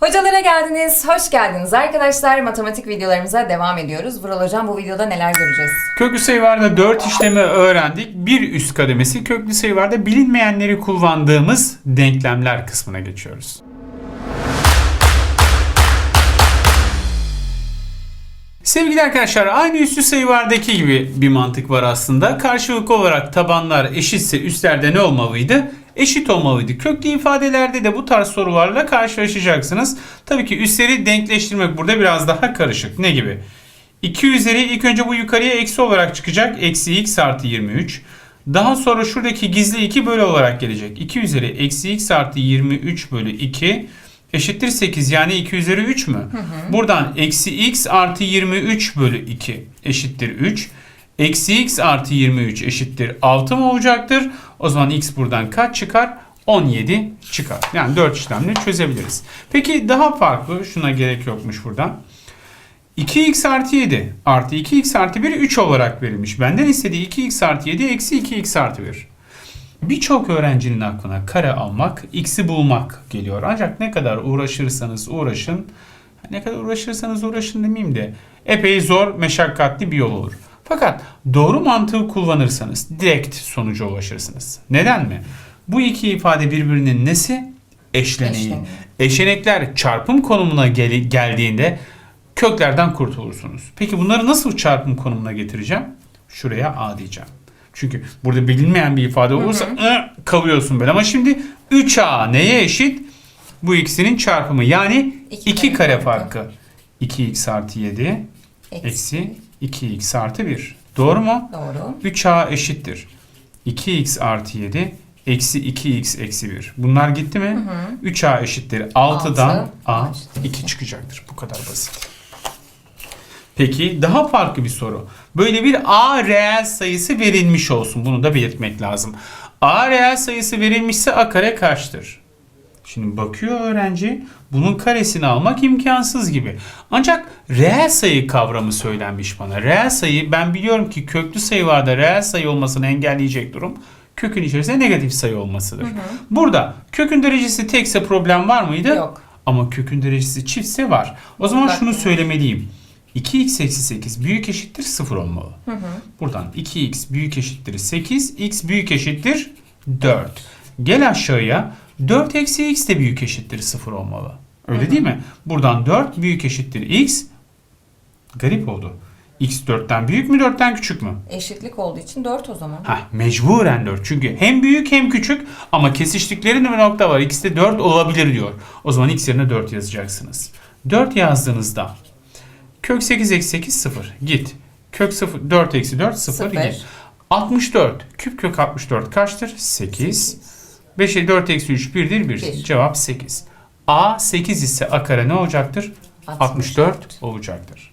Hocalara geldiniz, hoş geldiniz arkadaşlar. Matematik videolarımıza devam ediyoruz. Vural Hocam bu videoda neler göreceğiz? Köklü sayılarda 4 işlemi öğrendik. Bir üst kademesi köklü sayılarda bilinmeyenleri kullandığımız denklemler kısmına geçiyoruz. Sevgili arkadaşlar aynı üstü sayılardaki gibi bir mantık var aslında. Karşılıklı olarak tabanlar eşitse üstlerde ne olmalıydı? Eşit olmalıydı. Köklü ifadelerde de bu tarz sorularla karşılaşacaksınız. Tabii ki üstleri denkleştirmek burada biraz daha karışık. Ne gibi? 2 üzeri ilk önce bu yukarıya eksi olarak çıkacak. Eksi x artı 23. Daha sonra şuradaki gizli 2 bölü olarak gelecek. 2 üzeri eksi x artı 23 bölü 2 eşittir 8 yani 2 üzeri 3 mü? Buradan eksi x artı 23 bölü 2 eşittir 3. Eksi x artı 23 eşittir 6 mı olacaktır? O zaman x buradan kaç çıkar? 17 çıkar. Yani 4 işlemle çözebiliriz. Peki daha farklı şuna gerek yokmuş burada. 2x artı 7 artı 2x artı 1 3 olarak verilmiş. Benden istediği 2x artı 7 eksi 2x artı 1. Birçok öğrencinin aklına kare almak, x'i bulmak geliyor. Ancak ne kadar uğraşırsanız uğraşın, ne kadar uğraşırsanız uğraşın demeyeyim de epey zor, meşakkatli bir yol olur. Fakat doğru mantığı kullanırsanız direkt sonuca ulaşırsınız. Neden mi? Bu iki ifade birbirinin nesi? Eşleneği. Eşleneği. Eşenekler çarpım konumuna gel- geldiğinde köklerden kurtulursunuz. Peki bunları nasıl çarpım konumuna getireceğim? Şuraya a diyeceğim. Çünkü burada bilinmeyen bir ifade olursa ı, kalıyorsun böyle. Ama şimdi 3a neye eşit? Bu ikisinin çarpımı yani İki 2 kare kare farkı. farkı. 2x artı 7 Eksi. eksi 2x artı 1. Doğru mu? Doğru. 3a eşittir. 2x artı 7 eksi 2x eksi 1. Bunlar gitti mi? 3a eşittir. 6'dan Altı, a A eşittir 2 çıkacaktır. Bu kadar basit. Peki daha farklı bir soru. Böyle bir a reel sayısı verilmiş olsun. Bunu da belirtmek lazım. a reel sayısı verilmişse a kare kaçtır? Şimdi bakıyor öğrenci bunun karesini almak imkansız gibi. Ancak reel sayı kavramı söylenmiş bana. Reel sayı ben biliyorum ki köklü sayılarda reel sayı olmasını engelleyecek durum kökün içerisinde negatif sayı olmasıdır. Burada kökün derecesi tekse problem var mıydı? Yok. Ama kökün derecesi çiftse var. O zaman Bak şunu söylemeliyim. 2x eksi 8 büyük eşittir 0 olmalı. Buradan 2x büyük eşittir 8, x büyük eşittir 4. Gel aşağıya 4 eksi x de büyük eşittir 0 olmalı. Öyle değil mi? Buradan 4 büyük eşittir x. Garip oldu. x 4'ten büyük mü 4'ten küçük mü? Eşitlik olduğu için 4 o zaman. Heh, mecburen 4. Çünkü hem büyük hem küçük ama kesiştikleri bir nokta var. İkisi de 4 olabilir diyor. O zaman x yerine 4 yazacaksınız. 4 yazdığınızda kök 8 eksi 8 0 git. Kök 0 4 eksi 4 0 Sıfır. git. 64 küp kök 64 kaçtır? 8. 5'e 4 eksi 3 1'dir 1. Bir. Cevap 8. A 8 ise A kare ne olacaktır? 64 olacaktır.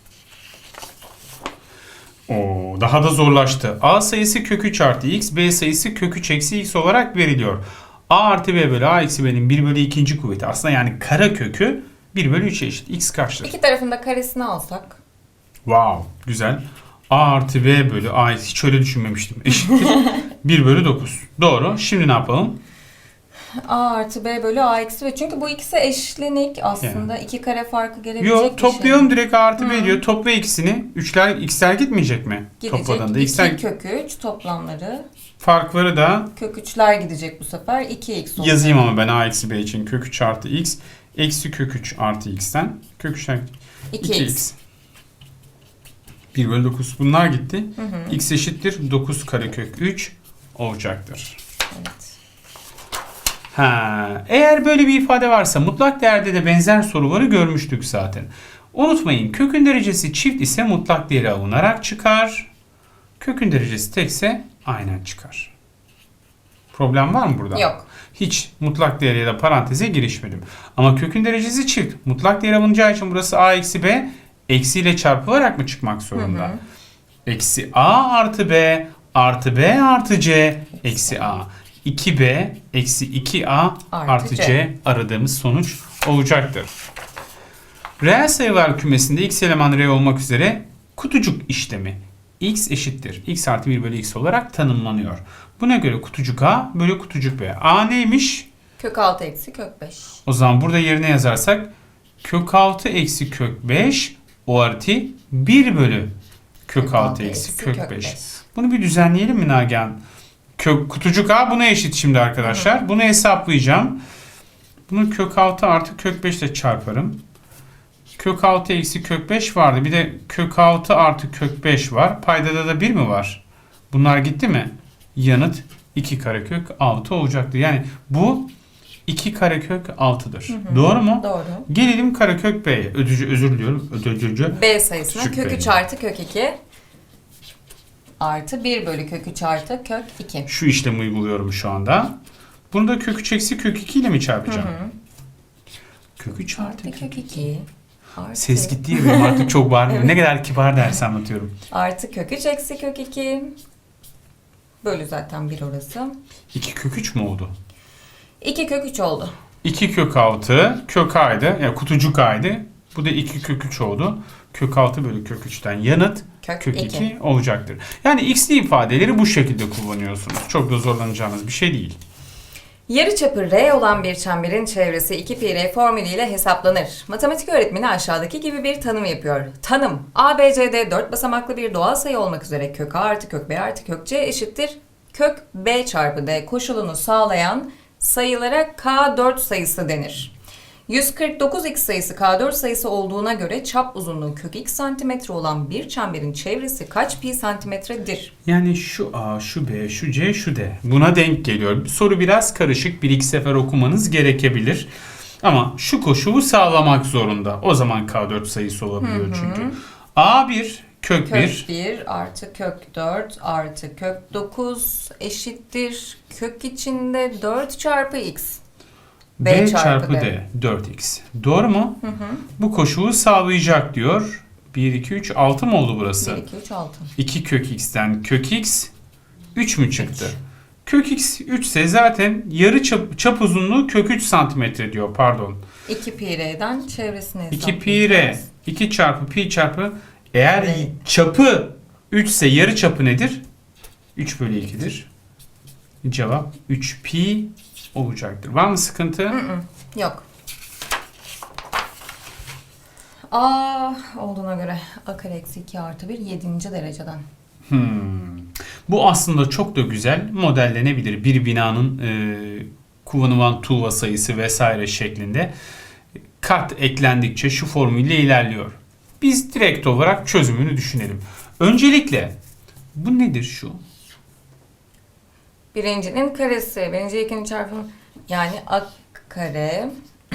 Oo, daha da zorlaştı. A sayısı kök 3 artı x, B sayısı kök 3 eksi x olarak veriliyor. A artı B bölü A eksi B'nin 1 bölü 2. kuvveti. Aslında yani kara kökü 1 bölü 3'e eşit. X kaçtır? İki tarafında karesini alsak. Wow, güzel. A artı B bölü A hiç öyle düşünmemiştim. Eşittir 1 bölü 9. Doğru. Şimdi ne yapalım? A artı B bölü A eksi B. Çünkü bu ikisi eşlenik aslında. iki kare farkı gelebilecek Yo bir şey. toplayalım direkt A artı B diyor. Topla ikisini. Üçler x'ler gitmeyecek mi? Gidecek. 2 x'ler kök 3 toplamları. farkları da Kök 3'ler gidecek bu sefer. 2x olacak. Yazayım ama ben a eksi b için kök 3 artı x eksi kök 3 artı x'ten kök 3'ten 2x. 2x. 1 bölü 9 bunlar gitti. x eşittir 9 karekök 3 olacaktır. Evet. Ha, eğer böyle bir ifade varsa mutlak değerde de benzer soruları görmüştük zaten. Unutmayın kökün derecesi çift ise mutlak değeri alınarak çıkar. Kökün derecesi tekse aynen çıkar. Problem var mı burada? Yok. Hiç mutlak değer ya da paranteze girişmedim. Ama kökün derecesi çift. Mutlak değer alınacağı için burası a eksi b eksiyle çarpılarak mı çıkmak zorunda? Eksi a artı b artı b artı c eksi a. 2b eksi 2a Artı artı C. c aradığımız sonuç olacaktır. Reel sayılar kümesinde x eleman r olmak üzere kutucuk işlemi x eşittir. x artı 1 bölü x olarak tanımlanıyor. Buna göre kutucuk a bölü kutucuk b. a neymiş? Kök 6 eksi kök 5. O zaman burada yerine yazarsak kök 6 eksi kök 5 o artı 1 bölü kök 6 eksi kök 5. Bunu bir düzenleyelim mi Nagihan? Kök, kutucuk A buna eşit şimdi arkadaşlar. Bunu hesaplayacağım. Bunu kök 6 artı kök 5 ile çarparım. Kök 6 eksi kök 5 vardı. Bir de kök 6 artı kök 5 var. Paydada da 1 mi var? Bunlar gitti mi? Yanıt 2 karekök 6 olacaktır. Yani bu 2 karekök 6'dır. Doğru mu? Doğru. Gelelim karekök B'ye. Ödücü özür diliyorum. Ödücü. B sayısına kök B. 3 artı kök 2 artı 1 bölü kök 3 artı kök 2. Şu işlemi uyguluyorum şu anda. Bunu da kök 3 eksi kök 2 ile mi çarpacağım? Kök 3 artı Artı kök kök 2 artı, Ses gitti ya benim artık çok bağırmıyor. Ne kadar kibar ders anlatıyorum. artı kök 3 eksi kök 2 bölü zaten 1 orası. 2 kök 3 mü oldu? 2 kök 3 oldu. 2 kök 6 kök a'ydı. Yani kutucuk a'ydı. Bu da 2 kök 3 oldu. Kök 6 bölü kök 3'ten yanıt Kök, kök 2. 2 olacaktır. Yani x'li ifadeleri bu şekilde kullanıyorsunuz. Çok da zorlanacağınız bir şey değil. Yarıçapı R olan bir çemberin çevresi 2 pi r formülüyle hesaplanır. Matematik öğretmeni aşağıdaki gibi bir tanım yapıyor. Tanım a, b, c, d 4 basamaklı bir doğal sayı olmak üzere kök a artı kök b artı kök c eşittir. Kök b çarpı d koşulunu sağlayan sayılara k4 sayısı denir. 149x sayısı k4 sayısı olduğuna göre çap uzunluğu kök x santimetre olan bir çemberin çevresi kaç pi santimetredir? Yani şu A, şu B, şu C, şu D. Buna denk geliyor. Soru biraz karışık. Bir iki sefer okumanız gerekebilir. Ama şu koşulu sağlamak zorunda. O zaman K4 sayısı olabiliyor çünkü. A1 kök 1 Kök 1 artı kök 4 artı kök 9 eşittir. Kök içinde 4 çarpı x. B, B çarpı, çarpı D. 4x. Doğru mu? Bu koşulu sağlayacak diyor. 1, 2, 3, 6 mı oldu burası? 1, 2, 3, 6. 2 kök x'ten kök x 3 mü çıktı? Kök x 3 ise zaten yarı çap, çap uzunluğu kök 3 santimetre diyor pardon. 2 pi r'den çevresini 2 pi r 2 çarpı pi çarpı eğer Evet. çapı 3 ise yarı çapı nedir? 3 bölü 2'dir. Cevap 3 pi olacaktır. Var mı sıkıntı? Yok. A olduğuna göre a kare eksi 2 artı 1 7. dereceden. Hmm. Bu aslında çok da güzel modellenebilir. Bir binanın e, kullanılan tuğla sayısı vesaire şeklinde kat eklendikçe şu formülle ilerliyor. Biz direkt olarak çözümünü düşünelim. Öncelikle bu nedir şu? Birincinin karesi. Birinci ikinin çarpımı. Yani a kare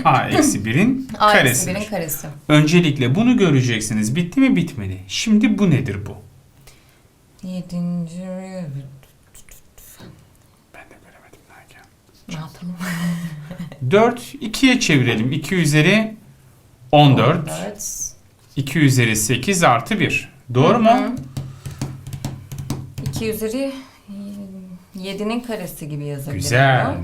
A eksi 1'in a eksi karesi. 1'in karesi. Öncelikle bunu göreceksiniz. Bitti mi bitmedi. Şimdi bu nedir bu? Yedinci... Ben de göremedim. Nagihan. Ne yapalım? 4 2'ye çevirelim. 2 üzeri 14. 14. 2 üzeri 8 artı 1. Doğru mu? 2 üzeri 7'nin karesi gibi yazabilirim. Güzel.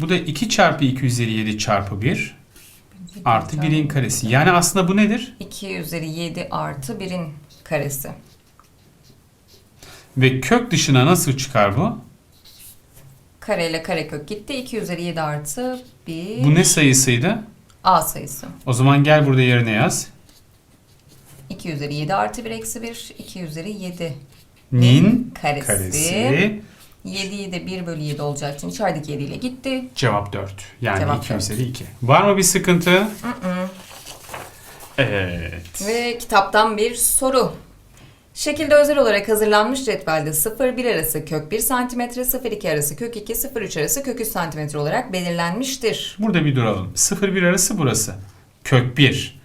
bu da 2 çarpı 2 üzeri 7 çarpı 1 artı 1'in karesi. Yani aslında bu nedir? 2 üzeri 7 artı 1'in karesi. Ve kök dışına nasıl çıkar bu? Kare ile karekök gitti. 2 üzeri 7 artı 1 Bu ne sayısıydı? A sayısı. O zaman gel burada yerine yaz. 2 üzeri 7 artı 1 eksi 1. 2 üzeri 7. Nin karesi. karesi. 7'yi de 1 bölü 7 olacağı için içerideki 7 ile gitti. Cevap 4. Yani Cevap 2 dört. üzeri 2. Var mı bir sıkıntı? Evet. Ve kitaptan bir soru. Şekilde özel olarak hazırlanmış cetvelde 0-1 arası kök 1 cm, 0-2 arası kök 2, 0-3 arası kök 3 cm olarak belirlenmiştir. Burada bir duralım. 0-1 arası burası. Kök 1.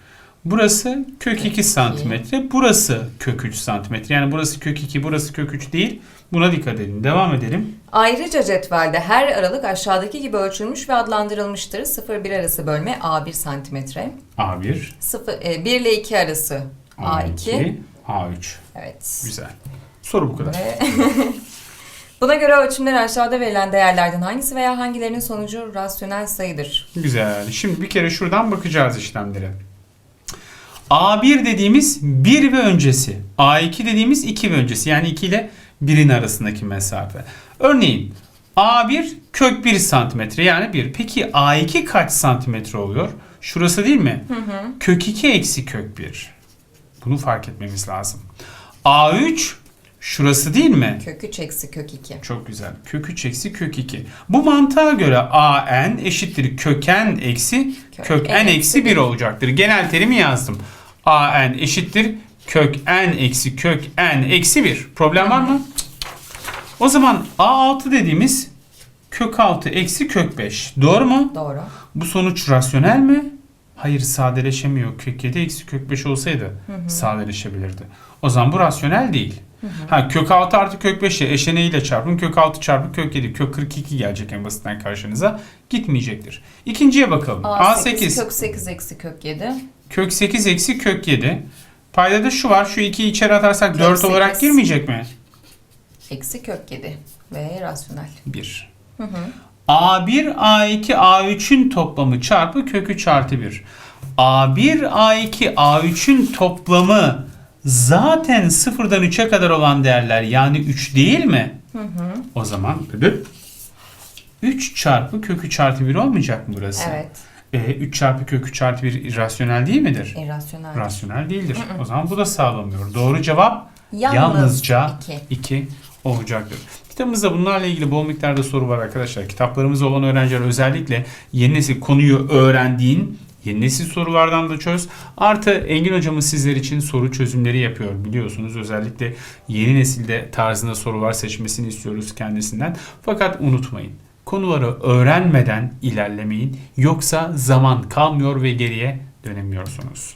Burası kök 2 santimetre. Burası kök 3 santimetre. Yani burası kök 2, burası kök 3 değil. Buna dikkat edin. Devam edelim. Ayrıca cetvelde her aralık aşağıdaki gibi ölçülmüş ve adlandırılmıştır. 0-1 arası bölme A1 cm, A1, 0, e, 1 ile 2 arası A2. A2, A3. Evet. Güzel. Soru bu kadar. Ve Buna göre ölçümler aşağıda verilen değerlerden hangisi veya hangilerinin sonucu rasyonel sayıdır? Güzel. Şimdi bir kere şuradan bakacağız işlemlere. A1 dediğimiz 1 ve öncesi. A2 dediğimiz 2 ve öncesi. Yani 2 ile 1'in arasındaki mesafe. Örneğin A1 kök 1 santimetre yani 1. Peki A2 kaç santimetre oluyor? Şurası değil mi? Kök 2 eksi kök 1. Bunu fark etmemiz lazım. A3 şurası değil mi? Kök 3 eksi kök 2. Çok güzel. Kök 3 eksi kök 2. Bu mantığa göre an eşittir köken eksi Kök kök n n eksi eksi bir. 1 olacaktır. Genel terimi yazdım. an eşittir kök n eksi kök n eksi 1. Problem var mı? O zaman a6 dediğimiz kök 6 eksi kök 5. Doğru mu? Doğru. Bu sonuç rasyonel mi? Hayır sadeleşemiyor. Kök 7 eksi kök 5 olsaydı sadeleşebilirdi. O zaman bu rasyonel değil. Ha kök 6 artı kök 5'i eşeneğiyle çarpın. Kök 6 çarpı kök 7. Kök 42 gelecek en basitten karşınıza. Gitmeyecektir. İkinciye bakalım. A8, A8 kök 8 eksi kök 7. kök 8 eksi kök 7. Paydada şu var. Şu 2'yi içeri atarsak Kök 4 olarak sekiz. girmeyecek mi? Eksi kök 7. Ve rasyonel. 1. A1, A2, A3'ün toplamı çarpı kök 3 artı 1. A1, A2, A3'ün toplamı zaten sıfırdan 3'e kadar olan değerler yani 3 değil mi? O zaman ödül 3 çarpı kök 3 artı 1 olmayacak mı burası? Evet. E, 3 çarpı kök 3 artı 1 irrasyonel değil midir? İrrasyonel. Rasyonel değildir. O zaman bu da sağlamıyor. Doğru cevap yalnızca iki. 2 olacaktır. Kitabımızda bunlarla ilgili bol miktarda soru var arkadaşlar. Kitaplarımızda olan öğrenciler özellikle yeni nesil konuyu öğrendiğin yeni nesil sorulardan da çöz. Artı Engin hocamız sizler için soru çözümleri yapıyor biliyorsunuz. Özellikle yeni nesilde tarzında sorular seçmesini istiyoruz kendisinden. Fakat unutmayın. Konuları öğrenmeden ilerlemeyin. Yoksa zaman kalmıyor ve geriye dönemiyorsunuz.